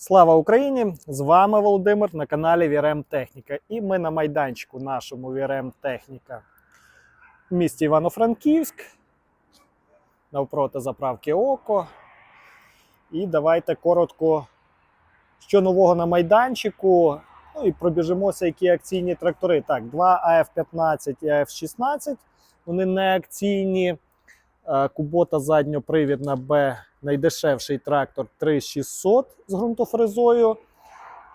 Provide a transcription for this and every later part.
Слава Україні! З вами Володимир на каналі VRM Техніка. І ми на майданчику нашому VRM Техніка в місті Івано-Франківськ. Навпроти заправки Око. І давайте коротко, що нового на майданчику. Ну і пробіжимося, які акційні трактори. Так, два АФ-15 і АФ-16. Вони не акційні. Е, Кубота задньопривідна Б, найдешевший трактор 3600 з ґрунтофрезою,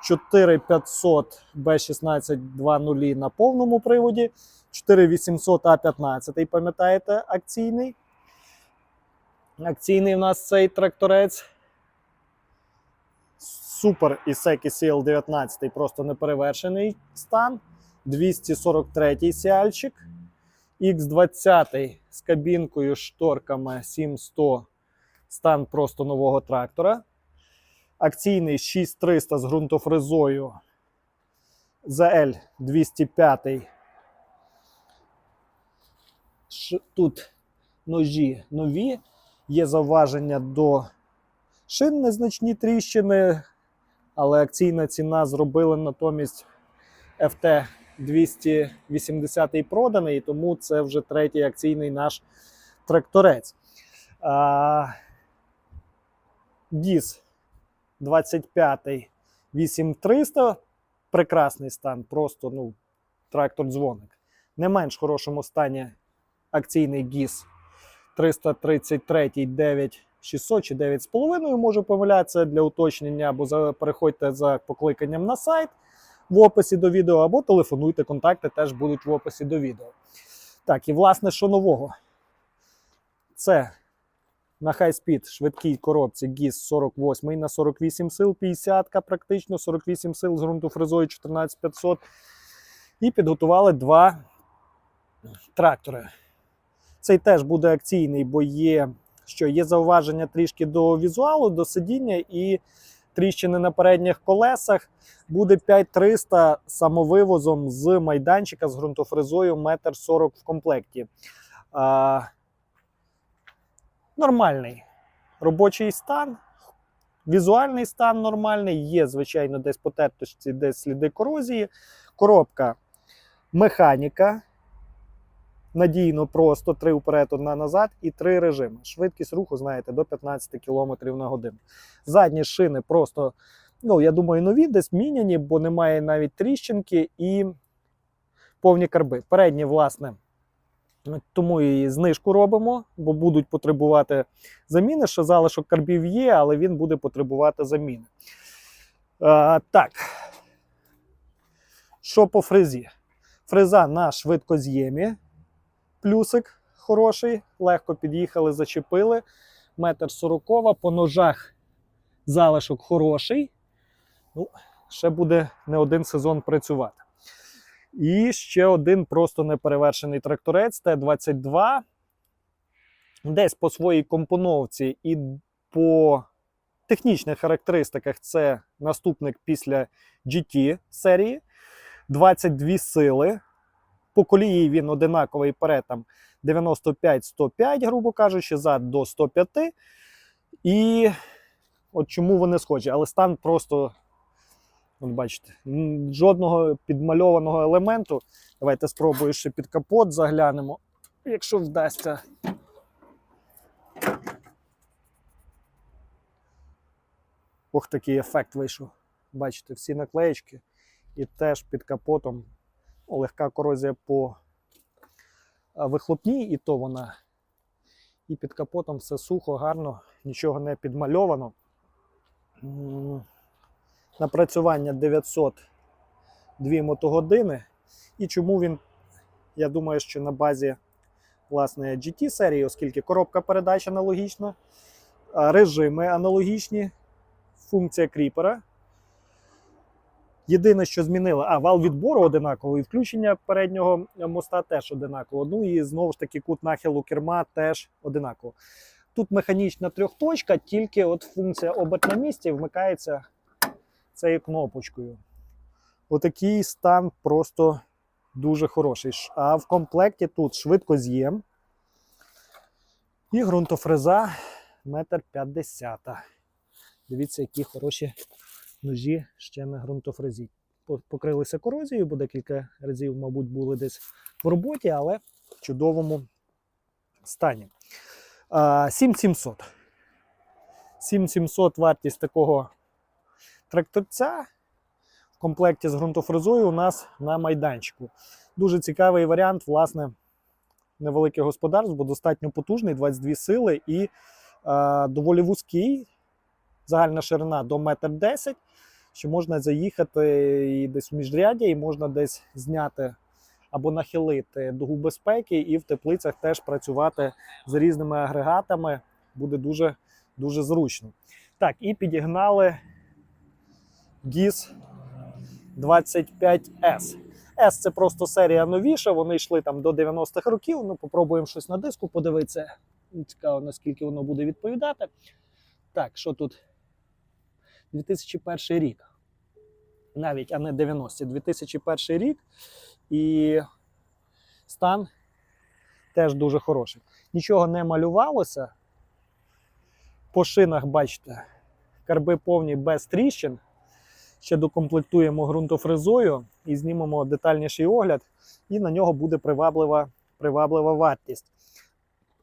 4500 Б16 2.0 на повному приводі, 4800 А15, пам'ятаєте, акційний. Акційний в нас цей тракторець. Супер Ісекі CL 19 просто неперевершений стан. 243 сіальчик. X20 з кабінкою, шторками 7100 стан просто нового трактора. Акційний 6300 з ґрунтофрезою ZL 205. Тут ножі нові. Є зауваження до шин незначні тріщини, але акційна ціна зробила натомість FT 280 проданий, тому це вже третій акційний наш тракторець. Діс 25 8300. Прекрасний стан, просто ну, трактор-дзвоник. Не менш хорошому стані акційний ГІС 333 9600 чи 9,5 можу помилятися для уточнення, або переходьте за покликанням на сайт в описі до відео, або телефонуйте, контакти теж будуть в описі до відео. Так, і власне, що нового? Це на хай-спід швидкій коробці GIS 48 на 48 сил, 50 практично, 48 сил з ґрунтофрезою 14500. І підготували два трактори. Цей теж буде акційний, бо є, що є зауваження трішки до візуалу, до сидіння і тріщини на передніх колесах. Буде 5300 самовивозом з майданчика з ґрунтофрезою 1,40 м в комплекті. Нормальний робочий стан, візуальний стан нормальний. Є, звичайно, десь потертості, десь сліди корозії. Коробка механіка. Надійно просто три вперед, одна назад і три режими. Швидкість руху, знаєте, до 15 км на годину. Задні шини просто, ну, я думаю, нові, десь міняні, бо немає навіть тріщинки і повні карби. Передні, власне, тому і знижку робимо, бо будуть потребувати заміни. Ще залишок карбів є, але він буде потребувати заміни. А, так. Що по фрезі? Фреза на швидкоз'ємі. Плюсик хороший, легко під'їхали, зачепили. Метр сорокова, по ножах залишок хороший. Ну, ще буде не один сезон працювати. І ще один просто неперевершений тракторець Т-22. Десь по своїй компоновці і по технічних характеристиках це наступник після GT серії. 22 сили. По колії він одинаковий перед там 95-105, грубо кажучи, зад до 105. І от чому вони схожі. Але стан просто, от бачите, жодного підмальованого елементу. Давайте спробую ще під капот заглянемо, якщо вдасться. Ох, такий ефект вийшов. Бачите, всі наклеєчки. І теж під капотом легка корозія по вихлопній, і то вона. І під капотом все сухо, гарно, нічого не підмальовано. Напрацювання 902 мотогодини. І чому він, я думаю, що на базі власне GT серії, оскільки коробка передач аналогічна, режими аналогічні, функція кріпера. Єдине, що змінило, а вал відбору одинаковий, і включення переднього моста теж одинаково. Ну і знову ж таки кут нахилу керма теж одинаково. Тут механічна трьохточка, тільки от функція оберт на місці вмикається цією кнопочкою. Отакий стан просто дуже хороший. А в комплекті тут швидкоз'єм і ґрунтофреза метр п'ятдесята. Дивіться, які хороші ножі ще на ґрунтофрезі. Покрилися корозією, бо декілька разів, мабуть, були десь в роботі, але в чудовому стані. 7700. 7700 вартість такого тракторця в комплекті з ґрунтофрезою у нас на майданчику. Дуже цікавий варіант, власне, невеликих господарств, бо достатньо потужний, 22 сили і е, доволі вузький. Загальна ширина до 1,10 м, що можна заїхати і десь в міжряддя, і можна десь зняти або нахилити дугу безпеки, і в теплицях теж працювати з різними агрегатами. Буде дуже, дуже зручно. Так, і підігнали GIS 25S. S це просто серія новіша, вони йшли там до 90-х років. Ну, попробуємо щось на диску подивитися. Цікаво, наскільки воно буде відповідати. Так, що тут? 2001 рік. Навіть, а не 90-ті, 2001 рік. І стан теж дуже хороший. Нічого не малювалося. По шинах, бачите, карби повні без тріщин. Ще докомплектуємо ґрунтофрезою і знімемо детальніший огляд, і на нього буде приваблива, приваблива вартість.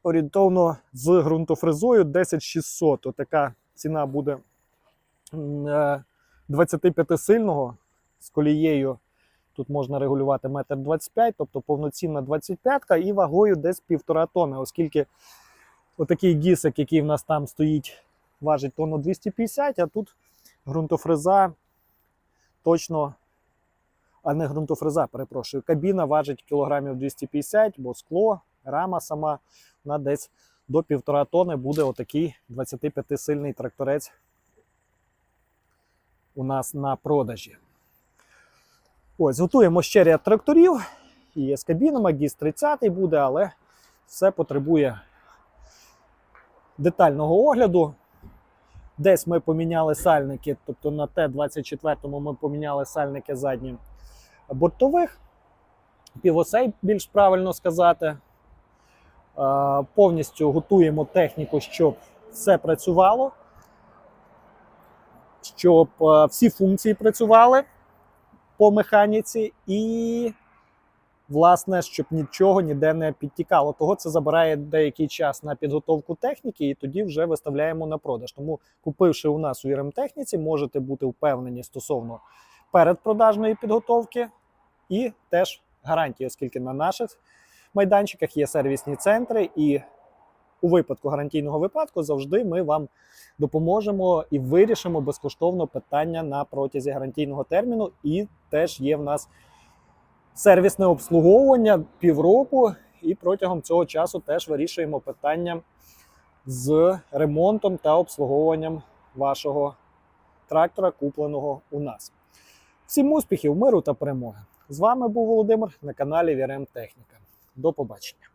Орієнтовно з ґрунтофрезою 10600. Отака ціна буде е, 25-сильного з колією. Тут можна регулювати 1,25 м, тобто повноцінна 25-ка і вагою десь 1,5 тонни, оскільки отакий гісик, який в нас там стоїть, важить тонну 250, а тут ґрунтофреза точно, а не ґрунтофреза, перепрошую. Кабіна важить кілограмів 250, бо скло, рама сама, вона десь до півтора тони буде отакий 25-сильний тракторець у нас на продажі. Ось, готуємо ще ряд тракторів. І є з кабінами, ГІС 30 буде, але все потребує детального огляду. Десь ми поміняли сальники, тобто на Т-24 ми поміняли сальники задні бортових, півосей, більш правильно сказати. Е, Повністю готуємо техніку, щоб все працювало, щоб е, всі функції працювали по механіці, і, власне, щоб нічого ніде не підтікало. Того це забирає деякий час на підготовку техніки, і тоді вже виставляємо на продаж. Тому, купивши у нас у ІРМ техніці, можете бути впевнені стосовно передпродажної підготовки і теж гарантії, оскільки на наших майданчиках є сервісні центри, і у випадку гарантійного випадку завжди ми вам допоможемо і вирішимо безкоштовно питання на протязі гарантійного терміну. І теж є в нас сервісне обслуговування півроку, і протягом цього часу теж вирішуємо питання з ремонтом та обслуговуванням вашого трактора, купленого у нас. Всім успіхів, миру та перемоги! З вами був Володимир на каналі Вірем Техніка. До побачення.